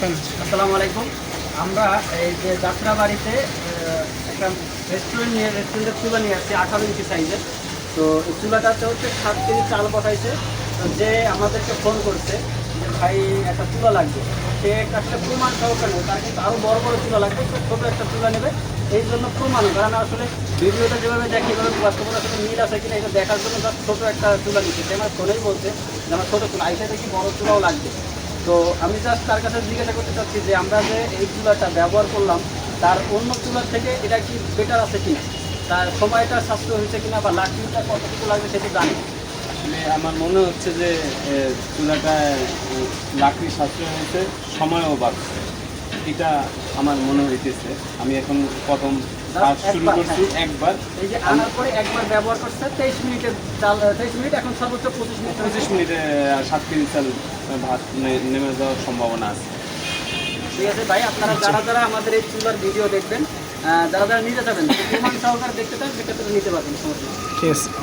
আসসালামু আলাইকুম। আমরা এই যে যাত্রা বাড়িতে একটা রেস্টুরেন্ট নিয়ে রেস্টুরেন্টের চুলা নিয়ে আসছি, আঠারো ইঞ্চি সাইজের তো এই চুলাটাতে হচ্ছে সাত কেজি চাল পাঠাইছে যে আমাদেরকে ফোন করছে যে, ভাই, একটা চুলা লাগবে। সে একটা প্রমাণ সহকারে তার কিন্তু আরও বড় বড় চুলা লাগবে ছোটো একটা চুলা নেবে। এই জন্য প্রমাণ কারণ আসলে ভিডিওটা যেভাবে দেখি, এভাবে বাস্তবতার সাথে মিল আছে কিনা, এটা দেখার জন্য জাস্ট ছোটো একটা চুলা নিচ্ছে সে আমার ফোনেই বলছে যে, আমার ছোটো চুলা। আইসা দেখি বড় চুলাও লাগবে। তো আমি জাস্ট তার কাছে জিজ্ঞাসা করতে চাচ্ছি যে আমরা যে এই চুলাটা ব্যবহার করলাম, তার অন্য চুলার থেকে এটা কি বেটার আছে কিনা? তার সময়টা সাশ্রয় হয়েছে কিনা বা লাকড়িটা কতটুকু লাগবে সেটা জানি আমার মনে হচ্ছে যে চুলাটা লাকড়ি সাশ্রয় হয়েছে, সময়ও বাড়ছে। এটা আমার মনে হইতেছে। আমি এখন প্রথম কাজ শুরু করছি হ্যাঁ। একবার। এই যে আনার পরে একবার ব্যবহার করছে তেইশ চাল তেইশ মিনিট এখন সর্বোচ্চ পঁচিশ মিনিট পঁচিশ মিনিটে সাত কেজি চাল ভাত নেমে যাওয়ার সম্ভাবনা আছে। ঠিক আছে ভাই আপনারা যারা যারা আমাদের এই চুলার ভিডিও দেখবেন আহ, যারা যারা নিতে যাবেন প্রমাণ সহকারে দেখতে চান সেক্ষেত্রে নিতে পারবেন সমস্যা ঠিক আছে